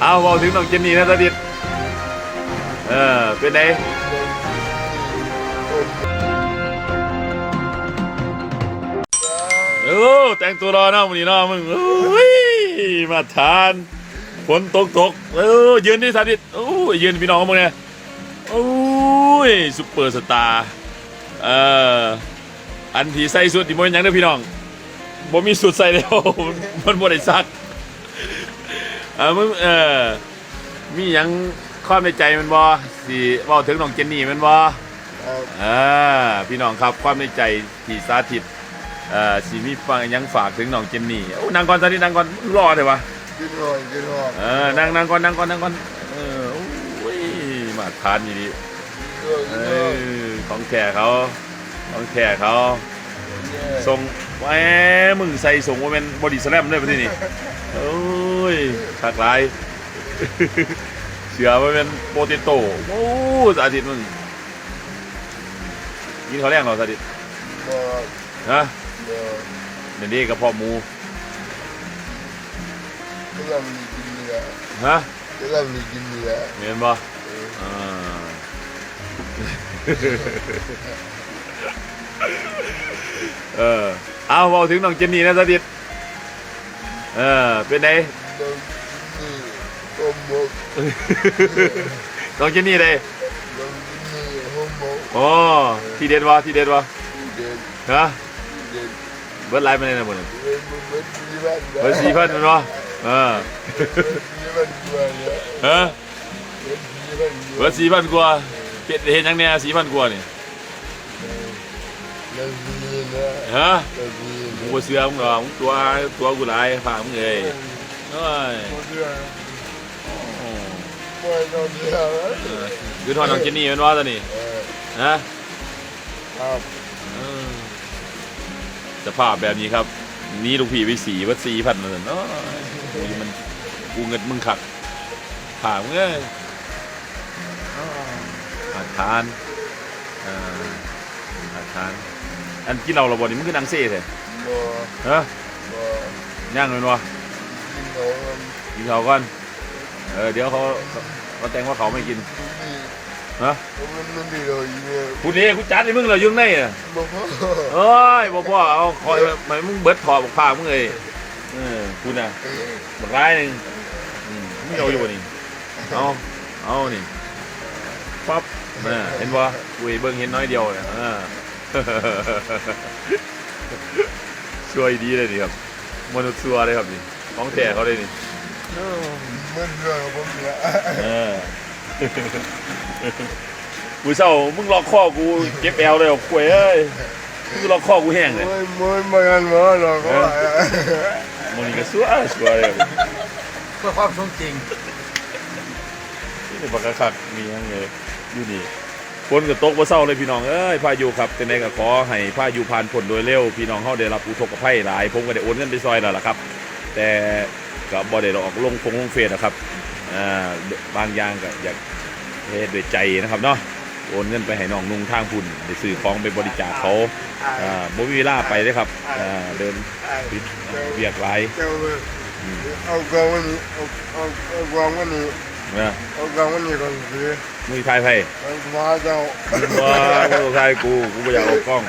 เอาบอกถึงน้องเจนนี่นะสดิษเออ เป็นไงเออแต่งตัวรอเนาะวันนี้เนาะมึงโอ้ยมาทานฝนตกตกเออยืนนี่สดิษโอ้ยยืนพี่น้องมึงเนี่ยโอ้ยซุปเปอร์สตาร์เอออันที่ใส่สุดที่มันยังเด้อพี่น้องบ่มีสุดใส่แล้วมันบ่ได้ซัก เออมึงเออ มีหยังความในใจมันบ่สิเว้าถึงน้องเจนนี่มันบ่ครับเออพี่น้องครับความในใจที่สาธิตเอ่อสิมีฟังหยังฝากถึงน้องเจนนี่โอ้นางก่อนตอนนี้นางก่อนรอเถอะวะกินหน่อยกินหน่อยเออนางนางก่อนนางก่อนนางก่อนเออโอ้ยมาทานอยู่ดีเออเอกินหน่อยอของแขกเขาของแขกเขาเนี่ยส่งแหมมึงใส่ส่งว่าเป็นบอดี้สแลมด้วยประเทศนี้โอ้ ยคักหลาย เสือมันเป็นโปเตโต้โอ้สาธิตมึงกินเขาวแรงเหรอสาธิตบอกฮะเดี๋ยวเดี๋ยวนี้กระเพาะหมูกำลังมีกินเนื้อฮะกำลังมีกินเนื้อเห็นบ่อ่า เออ เอาบอกถึงน้องเจนนี่นะสาธิต เออ เป็นไงเดี๋ยวกิ นนี่ต้มหมกน้องเจนนี่เลยเดี๋ยวกินนี่ห่มหมกโอ้ที่เด็ดวะที่เด็ดวะเด็ดฮะเด็ดเบิร์ดไลฟ์มาเลยนะหมดเลยเด็ดมันเป็นสีบ้านเบิร์ดสี่พันมันวะเออสีบ้านกว่าเนี่ยฮะเด็ดสีบ้านกว่าเบิร์ดสี่พันกว่าเห็นเห็นยังเนี่ยสี่พันกว่านี่แล้วสีนะฮะแล้วสีมึงบ่เสือมึงเหรอมึงตัวตัวกูหลายฝากมึงเลย เอ้ยหมดเรื่องโอ้ไม่ต้องเชื่อแล้วเออคือทอนน้องเจนนี่มันวะตอนนี้เออฮะครับเออสภาพแบบนี้ครับ นี่ลูกพี่ไปสีวัดสี่พันเลยเนาะกูนี่มันกูเงินมึงขักฝากมึงเอ้ยอาทานอ่าอาทาน อันกินเราเราบ่นี่มันคือนังเซ่แท้บ่ฮะบ่ย่างเลยวะ กินเขามันกินเขาวก่อนเออเดี๋ยวเขาเขาแต่งว่าเขาไม่กินดีฮะมันมันดีเลยเนี่ยพูดนี่กูจัดให้มึงเลยยุ่งในอะบ่พอเอ้ยบ่พ่อเอาคอยมามึงเบิดถอดบอกพามึงเลยเออคุณน่ะบักร้ายหนึงอืมมึงเอาอยู่บ่นี่เอาเอานี่ปั๊บน่ะเห็นบ่กูเบิ่งเห็นน้อยเดียวเนี่ยเออช่วยดีเลยนี่ครับมนุษย์ซัวเลยครับนี่ ของแท้เขาเลยนี่มันเรื่องผมเนี่ยเออกูเศร้ามึงล็อกข้อกูเก็บแอลเลยอะควยเอ้ยมึงล็อกข้อกูแห้งเลยไม่ไม่ไม่กันหมอหรอกว่ามันนี่ก็ซัวซัวเลยครับเพื่อความสมจริงนี่บักกะคักมีหยังไงอยู่นี่ฝนก็ตกบ่เศร้าเลยพี่น้องเอ้ยพายุครับเป็นไงก็ขอให้พายุผ่านพ้นโดยเร็วพี่น้องเฮาได้รับอุทกภัยหลายผมก็ได้โอนเงินไปซอยแล้วล่ะครับ แต่ก็บ่ได้ออกลงฟงลงเฟซนะครับอ่าบางอย่างก็อยากเฮ็ดด้วยใจนะครับเนาะโอนเงินไปให้น้องนุ่งทางพุ่นได้ซื้อของไปบริจาคเขาอ่าบ่มีเวลาไปเลยครับอ่าเดินปิดเวียกหลายเจ้าเอากองวันนี้เอาเอาเอากองวันนี้นะเอากองวันนี้ก่อนสิมือทายไผเอามาเจ้าว่าบ่ทายกูกูบ่อยากออกกล้อง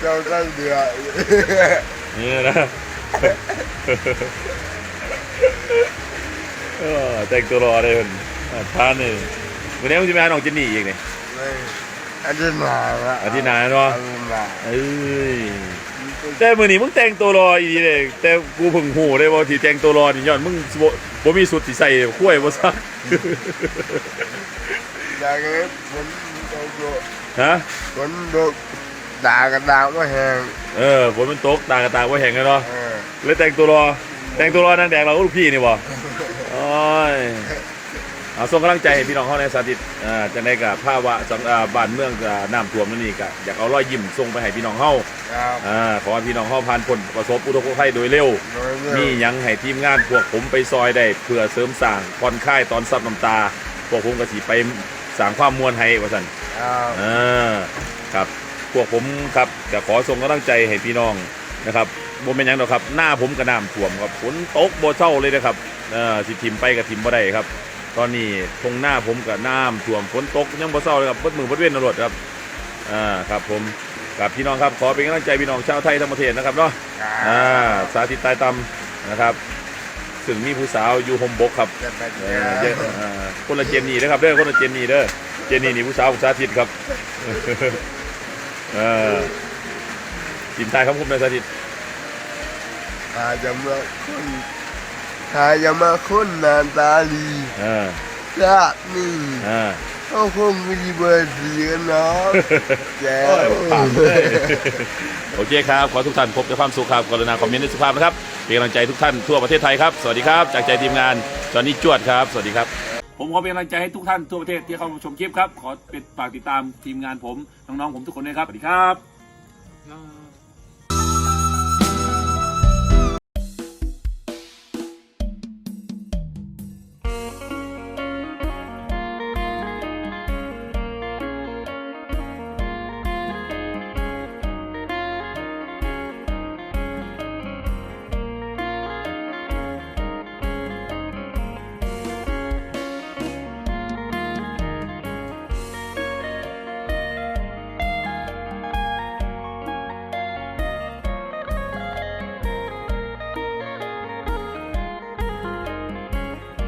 เจ้าได้เดือดนี่นะ เออแต่งตัวรอเลยคนอ่าทานนี่วันนี้มึงจะไปหาน้องเจนนี่อีกนี่อาทิตย์หน้าละอาทิตย์หน้าเนาะอาทิตย์หน้าเอ้ยแต่มื้อนี้มึงแต่งตัวรออีดีเลยแต่กูเพิ่งหูเลยว่าที่แต่งตัวรอนี่ย้อนมึงบ่บ่มีสุดที่ใส่คุ้ยบ่ซักอยากให้ฝนตกฮะฝนตกด่ากันด่าว่าแห้งเออฝนมันตกตากระตากบ่แห้งเลยเนาะเออ เลยแต่งตัวรอ แต่งตัวรอนางแดงเราก็ลูกพี่นี่บ่โอ้ยเอาส่งกำลังใจให้พี่น้องเขาในสาธิตอ่าจะได้กับภาวะสังอ่าบ้านเมืองอ่าน้ำท่วมนั่นนี่ก็อยากเอารอยยิ้มส่งไปให้พี่น้องเฮาครับอ่าขอให้พี่น้องเฮาผ่านพ้นประสบอุทกภัยโดยเร็ว โดยเร็วมีหยังให้ทีมงานพวกผมไปซอยได้เพื่อเสริมสร้างผ่อนคลายตอนซับน้ำตา พวกผมก็สิไปสร้างความมวลให้ว่าซั่น ครับ อ่าครับ พวกผมครับจะขอส่งกำลังใจให้พี่น้อง นะครับบ่เป็นหยังดอกครับ หน้าผมก็น้ำท่วมครับฝนตกบ่เศร้าเลยนะครับเอ่อสิทิมไปก็ทิมบ่ได้ครับ ตอนนี้ทงหน้าผมก็น้ำท่วมฝนตกยังบ่เศร้าเลยครับเบิดมือเบิดเว้นตลอดครับอ่าครับผมกับพี่น้องครับขอเป็นกำลังใจพี่น้องชาวไทยทั้งประเทศนะครับเนาะอ่าสาธิตใต้ตำนะครับซึ่งมีผู้สาวอยู่ห่มบกครับจะไปเออเยอะอ่าคนละเจนนี่นะครับเด้อคนละเจนนี่เด้อเจนนี่นี่ผู้สาวผู้สาธิตครับเออ ทีมไทยครับผมในสาธิตหาจะมาคนหาจะมาคนหนาตาดีเออชาตินี่เออเขาคงมีเบอร์สีกันเนาะแจ๋วโอเคครับ ขอทุกท่านพบแต่ความสุขครับกรุณาคอมเมนต์ในสุภาพนะครับเป็นกำลังใจทุกท่านทั่วประเทศไทยครับ สวัสดีครับ จากใจทีมงานจอห์นนี่จวดครับ สวัสดีครับ ผมขอเป็นกำลังใจให้ทุกท่านทั่วประเทศที่เข้ามาชมคลิปครับ ขอเป็นฝากติดตามทีมงานผม น้องๆผมทุกคนด้วยครับ สวัสดีครับ